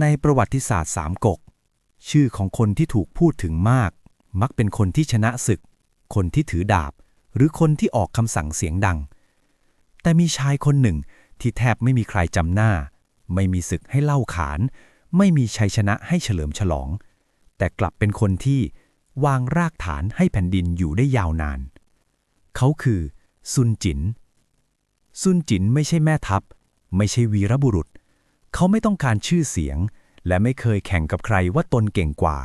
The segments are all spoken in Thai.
ในประวัติศาสตร์สามก๊กชื่อของคนที่ถูกพูดถึงมาก มักเป็นคนที่ชนะศึก คนที่ถือดาบ หรือคนที่ออกคำสั่งเสียงดัง แต่มีชายคนหนึ่งที่แทบไม่มีใครจำหน้า ไม่มีศึกให้เล่าขาน ไม่มีชัยชนะให้เฉลิมฉลอง แต่กลับเป็นคนที่วางรากฐานให้แผ่นดินอยู่ได้ยาวนาน เขาคือซุนจิน ซุนจินไม่ใช่แม่ทัพ ไม่ใช่วีรบุรุษ เขาไม่ต้องการชื่อเสียง และไม่เคยแข่งกับใครว่าตนเก่งกว่า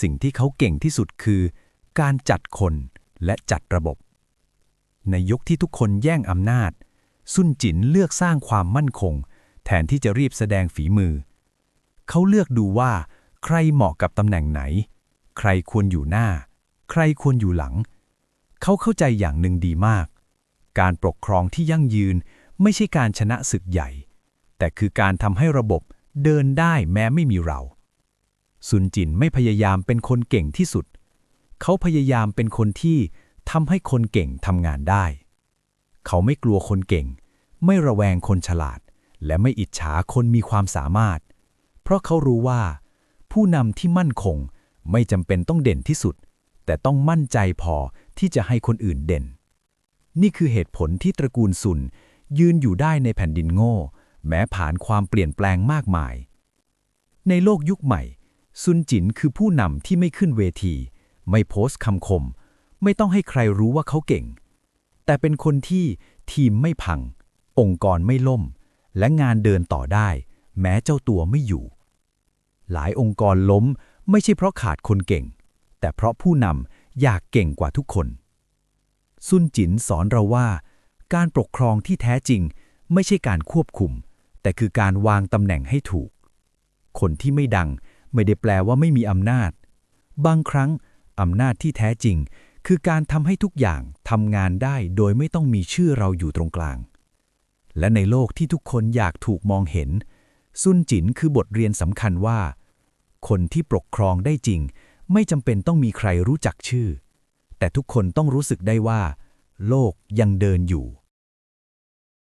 สิ่งที่เขาเก่งที่สุดคือ การจัดคนและจัดระบบ ในยุคที่ทุกคนแย่งอำนาจ ซุนจินเลือกสร้างความมั่นคง แทนที่จะรีบแสดงฝีมือ เขาเลือกดูว่า ใครเหมาะกับตำแหน่งไหน ใครควรอยู่หน้า ใครควรอยู่หลัง เขาเข้าใจอย่างหนึ่งดีมาก การปกครองที่ยั่งยืนไม่ใช่การชนะศึกใหญ่ แต่คือการทำให้ระบบเดินได้แม้ไม่มีเรา ซุนจินไม่พยายามเป็นคนเก่งที่สุด เขาพยายามเป็นคนที่ทำให้คนเก่งทำงานได้ เขาไม่กลัวคนเก่ง ไม่ระแวงคนฉลาด และไม่อิจฉาคนมีความสามารถ เพราะเขารู้ว่า ผู้นำที่มั่นคงไม่จำเป็นต้องเด่นที่สุด แต่ต้องมั่นใจพอที่จะให้คนอื่นเด่น นี่คือเหตุผลที่ตระกูลซุนยืนอยู่ได้ในแผ่นดินโง่ แม้ผ่านความเปลี่ยนแปลงมากมาย ในโลกยุคใหม่ ซุนจินคือผู้นำที่ไม่ขึ้นเวที ไม่โพสต์คำคม ไม่ต้องให้ใครรู้ว่าเขาเก่ง แต่เป็นคนที่ทีมไม่พัง องค์กรไม่ล่ม และงานเดินต่อได้ แม้เจ้าตัวไม่อยู่ หลายองค์กรล้มไม่ใช่เพราะขาดคนเก่ง แต่เพราะผู้นำอยากเก่งกว่าทุกคน ซุนจินสอนเราว่า การปกครองที่แท้จริงไม่ใช่การควบคุม แต่คือการวางตำแหน่งให้ถูก คนที่ไม่ดังไม่ได้แปลว่าไม่มีอำนาจ บางครั้งอำนาจที่แท้จริง คือการทำให้ทุกอย่างทำงานได้โดยไม่ต้องมีชื่อเราอยู่ตรงกลาง และในโลกที่ทุกคนอยากถูกมองเห็น ซุนจินคือบทเรียนสำคัญว่า คนที่ปกครองได้จริง ไม่จำเป็นต้องมีใครรู้จักชื่อ แต่ทุกคนต้องรู้สึกได้ว่า โลกยังเดินอยู่